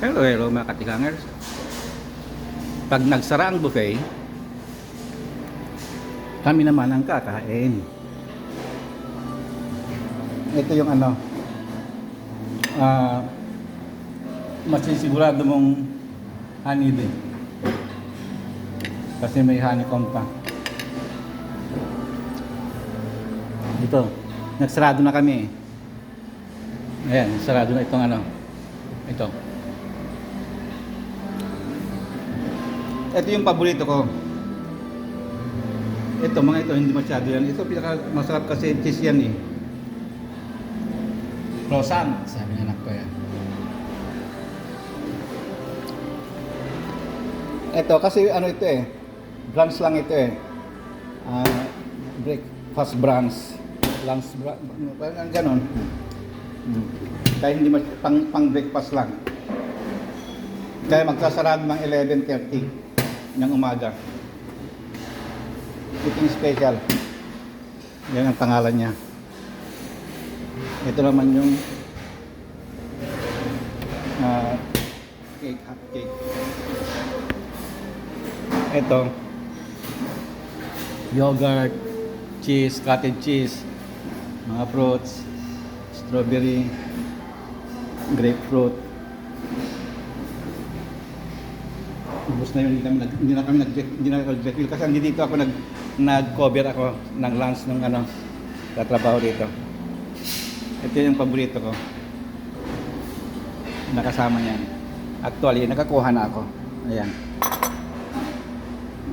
Hello, hello mga katikangers. Pag nagsara ang buffet, kami naman ang kakain. Ito yung ano, ah, masisigurado mong honey din. Kasi may honeycomb pa. Ito, nagsarado na kami. Ayan, sarado na itong ano. Ito. Ito yung paborito ko. Ito, mga ito, hindi masyado yan. Ito, pinaka masarap kasi cheese yan eh. Croissant, sabi ng anak ko yan. Ito, kasi ano ito eh. Brunch lang ito eh. Ah, breakfast brunch. Lunch brunch. Parang ganon. Hmm. Kaya hindi mas, pang, pang breakfast lang. Kaya magsasarado ng 11.30 ng umaga. Eating special. Yan ang pangalan niya. Ito naman yung ah, cake, hot cake. Ito, yogurt, cheese, cottage cheese, mga fruits, strawberry, grapefruit. Ubus na yun, hindi, kami nag, hindi na kami nag hindi na ako nag kasi hindi dito ako nag nag-cover ako ng lunch ng ano katrabaho dito. Ito yung paborito ko. Nakasama niyan. Actually, nakakuha na ako. Ayan.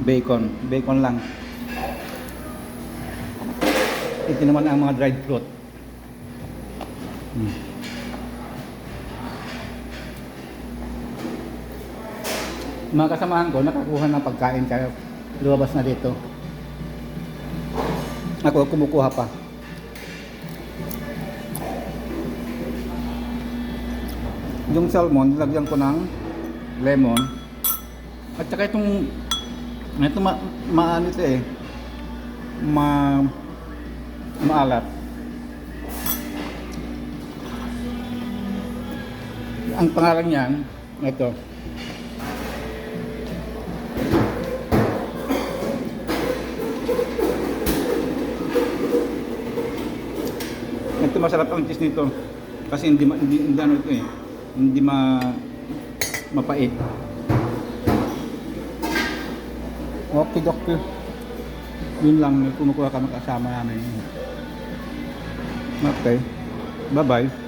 Bacon. Bacon lang. Ito naman ang mga dried fruit. Hmm. Mga kasamahan ko, nakakuha ng pagkain kaya lumabas na dito. Ako, kumukuha pa. Yung salmon, nilagyan ko ng lemon. At saka itong, ito ma, maano ito eh, ma, maalat. Ang pangalan niyan, ito, Ito masarap ang cheese nito. Kasi hindi hindi, hindi ano ito eh. Hindi ma mapait. Okay, doctor. Yun lang, kumukuha kami kasama namin. Okay. Bye-bye.